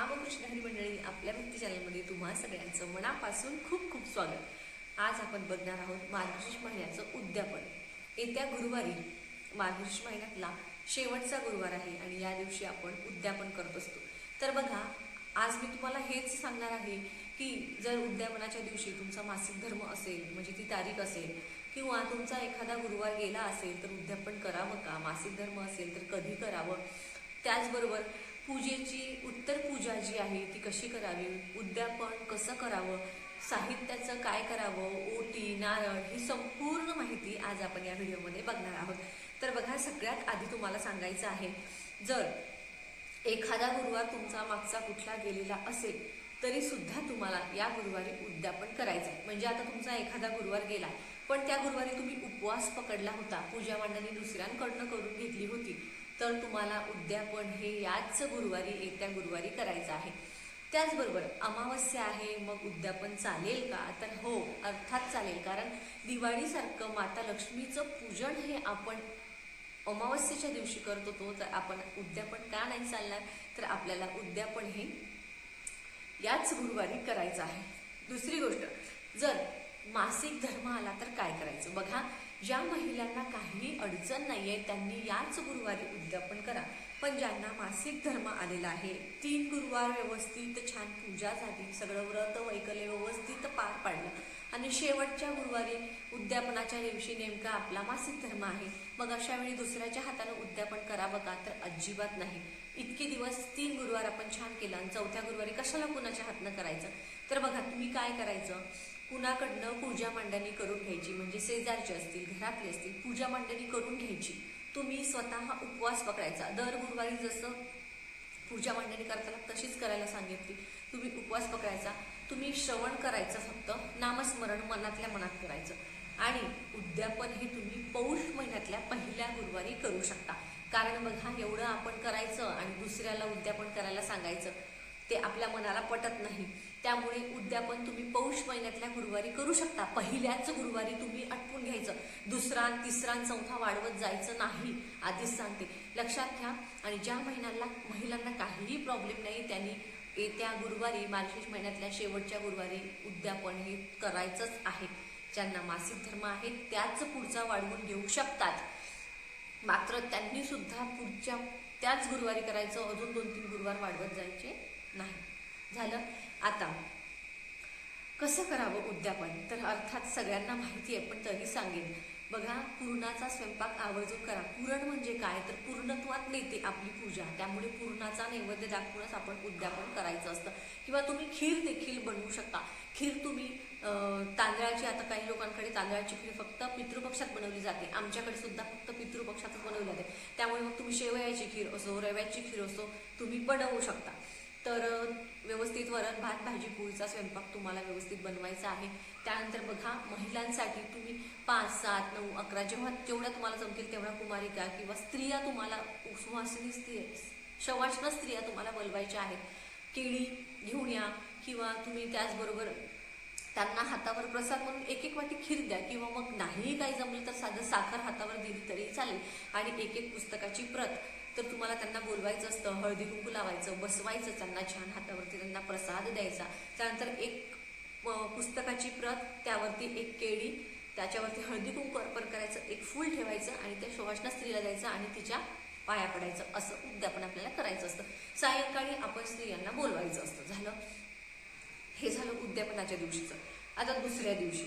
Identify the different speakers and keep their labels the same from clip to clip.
Speaker 1: रामकृष्ण हरी मंडळी आपल्या भक्ती चॅनलमध्ये तुम्हा सगळ्यांचं मनापासून खूप खूप स्वागत. आज आपण बघणार आहोत मार्गशीर्ष महिन्याचं उद्यापन. येत्या गुरुवारी मार्गशीर्ष महिन्यातला शेवटचा गुरुवार आहे आणि या दिवशी आपण उद्यापन करत असतो. तर बघा आज मी तुम्हाला हेच सांगणार आहे की जर उद्यापनाच्या दिवशी तुमचा मासिक धर्म असेल म्हणजे ती तारीख असेल किंवा तुमचा एखादा गुरुवार गेला असेल तर उद्यापन करावं का? मासिक धर्म असेल तर कधी करावं? त्याचबरोबर पूजेची उत्तर पूजा जी आहे ती कशी करावी? उद्यापन कसं करावं? साहित्याचं काय करावं? ओटी नारळ ही संपूर्ण माहिती आज आपण या व्हिडिओमध्ये बघणार आहोत. तर बघा सगळ्यात आधी तुम्हाला सांगायचं आहे जर एखादा गुरुवार तुमचा मागचा कुठला गेलेला असेल तरी सुद्धा तुम्हाला या गुरुवारी उद्यापन करायचं आहे म्हणजे आता तुमचा एखादा गुरुवार गेला पण त्या गुरुवारी तुम्ही उपवास पकडला होता पूजा मांडणी दुसऱ्यांकडनं करून घेतली होती. तर तुम्हाला उद्यापन हे याच गुरुवारी येत्या गुरुवारी करायचं आहे. त्याचबरोबर अमावस्या आहे मग उद्यापन चालेल का? तर हो अर्थात चालेल. कारण दिवाळीसारखं माता लक्ष्मीचं पूजन हे आपण अमावस्येच्या दिवशी करतो तो तर आपण उद्यापन का नाही चालणार? तर आपल्याला उद्यापन हे याच गुरुवारी करायचं आहे. दुसरी गोष्ट जर मासिक धर्म आला तर काय करायचं? बघा ज्या महिलांना काही अडचण नाही आहे त्यांनी याच गुरुवारी उद्यापन करा. पण ज्यांना मासिक धर्म आलेला आहे तीन गुरुवार व्यवस्थित छान पूजा झाली सगळं व्रत वैकल्य व्यवस्थित पार पाडलं. आणि शेवटच्या गुरुवारी उद्यापनाच्या दिवशी नेमका आपला मासिक धर्म आहे. मग अशा वेळी दुसऱ्याच्या हातानं उद्यापन करावं का तर अजिबात नाही. इतके दिवस तीन गुरुवार आपण छान केलं आणि चौथ्या गुरुवारी कशाला कुणाच्या हातनं करायचं? तर बघा तुम्ही काय करायचं? कुणाकडनं पूजा मांडणी करून घ्यायची? म्हणजे शेजारचे असतील घरातले असतील पूजा मांडणी करून घ्यायची. तुम्ही स्वतः उपवास पकडायचा. दर गुरुवारी जसं पूजा मांडणी करताना तशीच करायला सांगितली. तुम्ही उपवास पकडायचा. तुम्ही श्रवण करायचं फक्त. नामस्मरण मनातल्या मनात करायचं. आणि उद्यापन हे तुम्ही पौष महिन्यातल्या पहिल्या गुरुवारी करू शकता. कारण बघा एवढं आपण करायचं आणि दुसऱ्याला उद्यापन करायला सांगायचं ते आपल्या मनाला पटत नाही. त्यामुळे उद्यापन तुम्ही पौष महिन्यातल्या गुरुवारी करू शकता. पहिल्याच गुरुवारी तुम्ही आटपून घ्यायचं. दुसरा तिसरा चौथा वाढवत जायचं नाही. आधीच सांगते. लक्षात घ्या आणि ज्या महिन्याला महिलांना काहीही प्रॉब्लेम नाही त्यांनी येत्या गुरुवारी मार्गशीर्ष महिन्यातल्या शेवटच्या गुरुवारी उद्यापन हे करायचंच आहे. ज्यांना मासिक धर्म आहे त्याच पुढचा वाढवून घेऊ शकतात. मात्र त्यांनी सुद्धा पुढच्या त्याच गुरुवारी करायचं अजून दोन तीन गुरुवार वाढवत जायचे नाही. झालं? आता कसं करावं उद्यापन? तर अर्थात सगळ्यांना माहिती आहे पण तरी सांगेन. बघा पूर्णाचा स्वयंपाक आवर्जून करा. पुरण म्हणजे काय? तर पूर्णत्वात नेते आपली पूजा. त्यामुळे पूर्णाचा नैवेद्य दाखवूनच आपण उद्यापन करायचं असतं. किंवा तुम्ही खीर देखील बनवू शकता. खीर तुम्ही तांदळाची आता काही लोकांकडे तांदळाची खीर फक्त पितृपक्षात बनवली जाते. आमच्याकडे सुद्धा फक्त पितृपक्षातच बनवली जाते. त्यामुळे मग तुम्ही शेवयाची खीर असो रव्याची खीर असो तुम्ही बनवू शकता. तर व्यवस्थित वरण भात भाजी पोळीचा स्वयंपाक तुम्हाला व्यवस्थित बनवायचा आहे. त्यानंतर बघा महिलांसाठी तुम्ही पाच सात नऊ अकरा जेव्हा जेवढ्या तुम्हाला जमतील तेवढ्या कुमारिका किंवा स्त्रिया तुम्हाला सुवासिनी स्त्री शवासना स्त्रिया तुम्हाला बोलवायच्या आहेत. केळी घेऊन या किंवा तुम्ही त्याचबरोबर त्यांना हातावर प्रसाद म्हणून एक एक वाटी खीर द्या किंवा मग नाही काही जमलं तर साधं साखर हातावर दिली तरी चालेल. आणि एक एक पुस्तकाची प्रत. तर तुम्हाला त्यांना बोलवायचं असतं हळदी कुंकू लावायचं बसवायचं त्यांना छान हातावरती त्यांना प्रसाद द्यायचा. त्यानंतर एक पुस्तकाची प्रत त्यावरती एक केळी त्याच्यावरती हळदी कुंकू अर्पण करायचं एक फूल ठेवायचं आणि त्या शोभाषणा स्त्रीला द्यायचं आणि तिच्या पाया पडायचं असं उद्यापन आपल्याला करायचं असतं. सायंकाळी आपण स्त्रियांना बोलवायचं असतं. झालं? हे झालं उद्यापनाच्या दिवशीचं. आता दुसऱ्या दिवशी.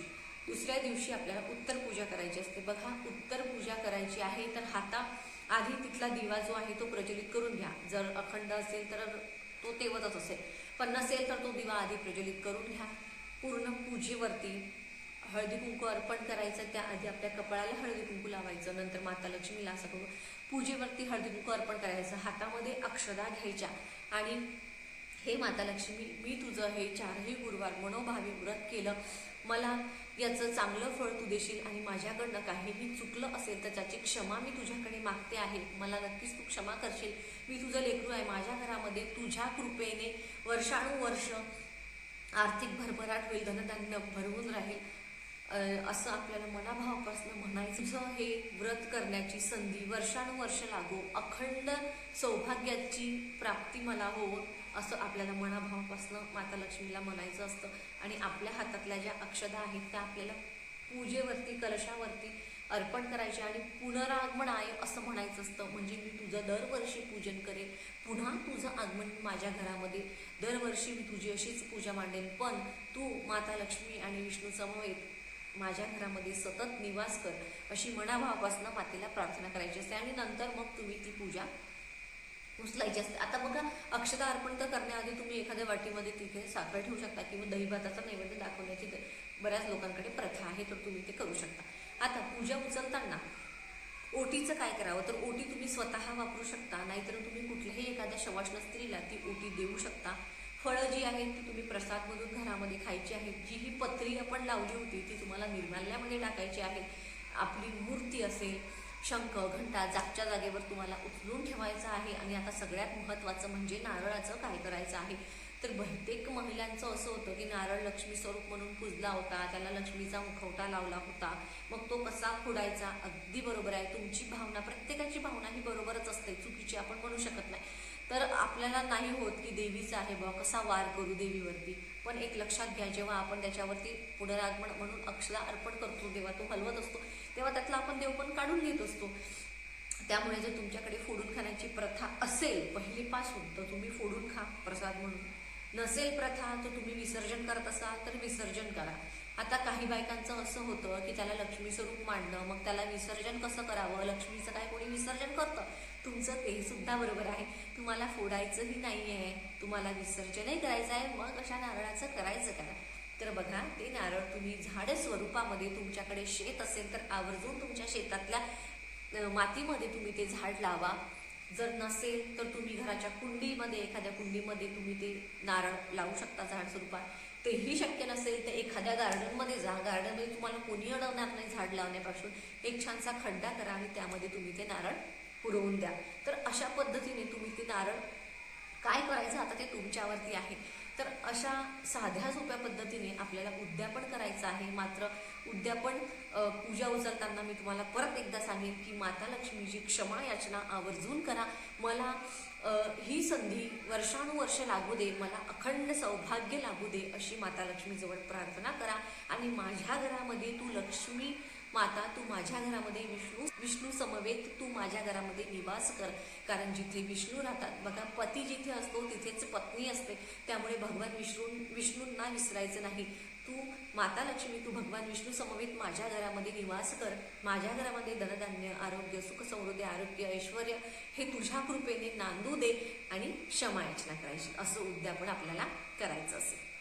Speaker 1: दुसऱ्या दिवशी आपल्याला उत्तर पूजा करायची असते. बघा उत्तर पूजा करायची आहे तर हाता आधी तिथला दिवा जो आहे तो प्रज्वलित करून घ्या. जर अखंड असेल तर तो तेवतच असेल. पण नसेल तर तो दिवा आधी प्रज्वलित करून घ्या. पूर्ण पूजेवरती हळदी कुंकू अर्पण करायचं त्याआधी आपल्या कपाळाला हळदी कुंकू लावायचं नंतर माता लक्ष्मीला असं करून पूजेवरती हळदी कुंकू अर्पण करायचं. हातामध्ये अक्षदा घ्यायच्या. आणि हे माता लक्ष्मी मी तुझं हे चारही गुरुवार मनोभावी व्रत केलं. मला याचं चांगलं फळ तू देशील आणि माझ्याकडनं काहीही चुकलं असेल तर त्याची क्षमा मी तुझ्याकडे मागते आहे. मला नक्कीच तू क्षमा करशील. मी तुझं लेकरू आहे. माझ्या घरामध्ये तुझ्या कृपेने वर्षानुवर्ष आर्थिक भरभराट होईल. धनधान्य भरवून राहील. असं आपल्याला मनाभावापासून म्हणायचं हे व्रत करण्याची संधी वर्षानुवर्ष लागो अखंड सौभाग्याची प्राप्ती मला हो असं आपल्याला मनाभावापासून माता लक्ष्मीला म्हणायचं असतं. आणि आपल्या हातातल्या ज्या अक्षदा आहेत त्या आपल्याला पूजेवरती कलशावरती अर्पण करायचे आणि पुनरागमन आहे असं म्हणायचं असतं. म्हणजे मी तुझं दरवर्षी पूजन करेन. पुन्हा तुझं आगमन माझ्या घरामध्ये दरवर्षी मी तुझी अशीच पूजा मांडेन. पण तू माता लक्ष्मी आणि विष्णू समवेत माझ्या घरामध्ये सतत निवास कर अशी मनाभावापासून मातेला प्रार्थना करायची असते. आणि नंतर मग तुम्ही ती पूजा उचलायची असते. आता बघा अक्षता अर्पण तर करण्याआधी तुम्ही एखाद्या वाटीमध्ये तिथे साखर ठेवू शकता किंवा दही भाताचा नैवेद्य दाखवण्याची बऱ्याच लोकांकडे प्रथा आहे तर तुम्ही ते करू शकता. आता पूजा उचलताना ओटीचं काय करावं? तर ओटी तुम्ही स्वतः वापरू शकता नाहीतर तुम्ही कुठल्याही एखाद्या शवाष्ण स्त्रीला ती ओटी देऊ शकता. फळं जी आहेत ती तुम्ही प्रसादमधून घरामध्ये खायची आहेत जी ही पत्री आपण लावली होती ती तुम्हाला निर्माल्यामध्ये टाकायची आहे. आपली मूर्ती असेल शंख घंटा जागच्या जागेवर तुम्हाला उचलून ठेवायचं आहे आणि आता सगळ्यात महत्त्वाचं म्हणजे नारळाचं काय करायचं आहे? तर बहुतेक महिलांचं असं होतं की नारळ लक्ष्मी स्वरूप म्हणून पूजला होता त्याला लक्ष्मीचा मुखवटा लावला होता. मग तो कसा फुडायचा? अगदी बरोबर आहे. तुमची भावना प्रत्येकाची भावना ही बरोबरच असते. चुकीची आपण म्हणू शकत नाही. तर आपल्याला नाही होत की देवीचा आहे बा कसा वार करू देवीवरती. पण एक लक्षात घ्या जेव्हा आपण त्याच्यावरती पुनरागमन म्हणून अक्षरा अर्पण करतो तेव्हा तो हलवत असतो तेव्हा त्यातला आपण देव पण काढून घेत असतो. त्यामुळे जर तुमच्याकडे फोडून खाण्याची प्रथा असेल पहिलीपासून तर तुम्ही फोडून खा प्रसाद म्हणून. नसेल प्रथा तर तुम्ही विसर्जन करत असाल तर विसर्जन करा. आता काही बायकांचं असं होतं की त्याला लक्ष्मी स्वरूप मांडणं मग त्याला विसर्जन कसं करावं? लक्ष्मीचं काय कोणी विसर्जन करतं? तुमचं ते सुद्धा बरोबर आहे. तुम्हाला फोडायचंही नाही आहे तुम्हाला विसर्जनही करायचं आहे. मग अशा नारळाचं करायचं करा तर बघा ते नारळ तुम्ही झाड स्वरूपामध्ये तुमच्याकडे शेत असेल तर आवर्जून तुमच्या शेतातल्या मातीमध्ये तुम्ही ते झाड लावा. जर नसेल तर तुम्ही घराच्या कुंडीमध्ये एखाद्या कुंडीमध्ये तुम्ही ते नारळ लावू शकता झाड स्वरूपात. तेही शक्य नसेल तर एखाद्या गार्डनमध्ये जा. गार्डनमध्ये तुम्हाला कोणी अडवणार नाही झाड लावण्यापासून. एक छानसा खड्डा करा आणि त्यामध्ये तुम्ही ते नारळ पुरवून द्या. तर अशा पद्धतीने तुम्ही ते नारळ काय करायचं आता ते तुमच्यावरती आहे. तर अशा साध्या सोप्या पद्धतीने आपल्याला उद्यापन करायचं आहे. मात्र उद्यापन पूजा उचलताना मी तुम्हाला परत एकदा सांगेन की माता लक्ष्मीची क्षमा याचना आवर्जून करा. मला ही संधी वर्षानुवर्ष लागू दे मला अखंड सौभाग्य लागू दे अशी माता लक्ष्मीजवळ प्रार्थना करा. आणि माझ्या घरामध्ये तू लक्ष्मी माता तू माझ्या घरामध्ये विष्णू विष्णू समवेत तू माझ्या घरामध्ये निवास कर. कारण जिथे विष्णू राहतात बघा पती जिथे असतो तिथेच पत्नी असते. त्यामुळे भगवान विष्णू विष्णूंना विसरायचं नाही. तू माता लक्ष्मी तू भगवान विष्णू समवेत माझ्या घरामध्ये निवास कर. माझ्या घरामध्ये धनधान्य आरोग्य सुख समृद्धी आरोग्य ऐश्वर हे तुझ्या कृपेने नांदू दे आणि क्षमा याचना करायची. असं उद्यापन आपल्याला करायचं असेल.